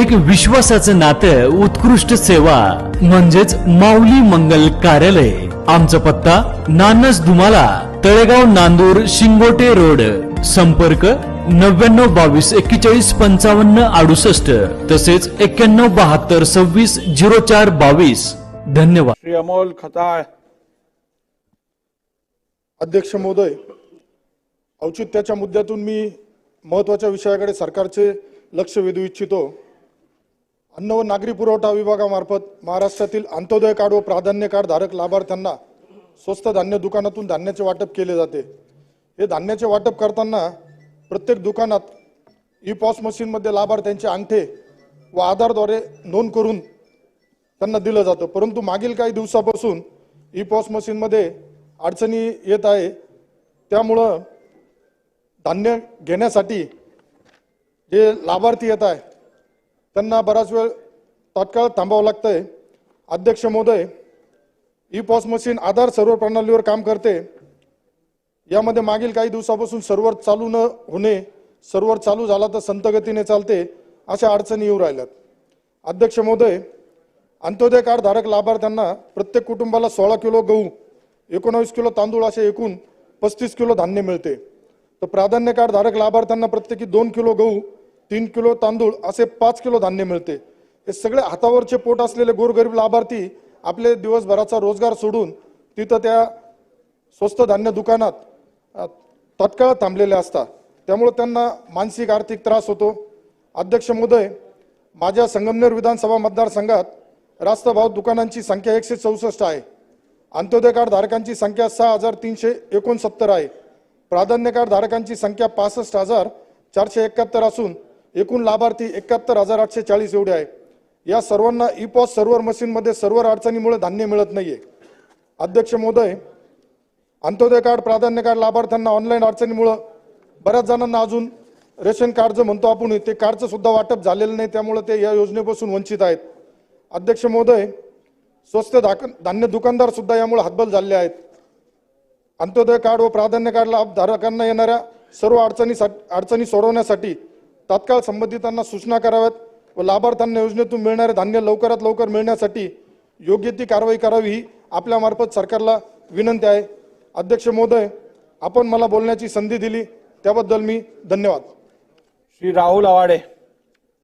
एक विश्वासाचं नातं उत्कृष्ट सेवा म्हणजेच माऊली मंगल कार्यालय. आमचा पत्ता नानस दुमाला तळेगाव नांदूर शिंगोटे रोड. संपर्क नव्याण्णव बावीस एक्केचाळीस पंचावन्न अडुसष्ट. तसेच एक्क्याण्णव बहात्तर सव्वीस झिरो चार बावीस. धन्यवाद. श्री अमोल खताळ अध्यक्ष महोदय औचित्याच्या मुद्द्यातून मी महत्त्वाच्या विषयाकडे सरकारचे लक्ष वेधू इच्छितो. अन्न व नागरी पुरवठा विभागामार्फत महाराष्ट्रातील अंत्योदय कार्ड व प्राधान्य कार्ड धारक लाभार्थ्यांना स्वस्त धान्य दुकानातून धान्याचे वाटप केले जाते. हे धान्याचे वाटप करताना प्रत्येक दुकानात ई पॉस मशीनमध्ये लाभार्थ्यांचे अंगठे व आधारद्वारे नोंद करून त्यांना दिलं जातं. परंतु मागील काही दिवसापासून ई पॉस मशीनमध्ये अडचणी येत आहे. त्यामुळं धान्य घेण्यासाठी जे लाभार्थी येत आहे त्यांना बराच वेळ तात्काळ थांबावं लागतं आहे अध्यक्ष महोदय e POS machine Aadhaar server प्रणालीवर काम करते. यामध्ये मागील काही दिवसापासून सर्व्हर चालू न होणे सर्व्हर चालू झाला तर संतगतीने चालते अशा अडचणी येऊ राहिल्यात. अध्यक्ष महोदय अंत्योदय कार्ड धारक लाभार्थ्यांना प्रत्येक कुटुंबाला सोळा किलो गहू एकोणावीस किलो तांदूळ असे एकूण पस्तीस किलो धान्य मिळते. तर प्राधान्य कार्ड धारक लाभार्थ्यांना प्रत्येकी दोन किलो गहू तीन किलो तांदूळ असे पाच किलो धान्य मिळते. हे सगळे हातावरचे पोट असलेले गोरगरीब लाभार्थी आपले दिवसभराचा रोजगार सोडून तिथं त्या स्वस्त धान्य दुकानात तत्काळ थांबलेले असतात. त्यामुळं त्यांना मानसिक आर्थिक त्रास होतो. अध्यक्ष महोदय माझ्या संगमनेर विधानसभा मतदारसंघात रास्त भाव दुकानांची संख्या एकशे चौसष्ट आहे. अंत्योदय कार्ड धारकांची संख्या सहा हजार तीनशे एकोणसत्तर आहे. प्राधान्य कार्ड धारकांची संख्या पासष्ट हजार चारशे एकाहत्तर असून एकूण लाभार्थी एकाहत्तर हजार आठशे चाळीस एवढे आहे. या सर्वांना ई पॉस सर्व्हर मशीनमध्ये सर्व्हर अडचणीमुळे धान्य मिळत नाही आहे अध्यक्ष महोदय अंत्योदय कार्ड प्राधान्य कार्ड लाभार्थ्यांना ऑनलाईन अडचणीमुळं बऱ्याच जणांना अजून रेशन कार्ड जो म्हणतो आपण ते कार्डचं सुद्धा वाटप झालेलं नाही त्यामुळे ते या योजनेपासून वंचित आहेत. अध्यक्ष महोदय स्वस्त धाक धान्य दुकानदार सुद्धा यामुळे हतबल झाले आहेत. अंत्योदय कार्ड व प्राधान्य कार्ड लाभधारकांना येणाऱ्या सर्व अडचणी अडचणी सोडवण्यासाठी तात्काळ संबंधितांना सूचना कराव्यात व लाभार्थ्यांना योजनेतून मिळणारे धान्य लवकरात लवकर मिळण्यासाठी योग्य ती कारवाई करावी ही आपल्यामार्फत सरकारला विनंती आहे. अध्यक्ष महोदय आपण मला बोलण्याची संधी दिली. त्याबद्दल मी धन्यवाद. श्री राहुल आवाडे.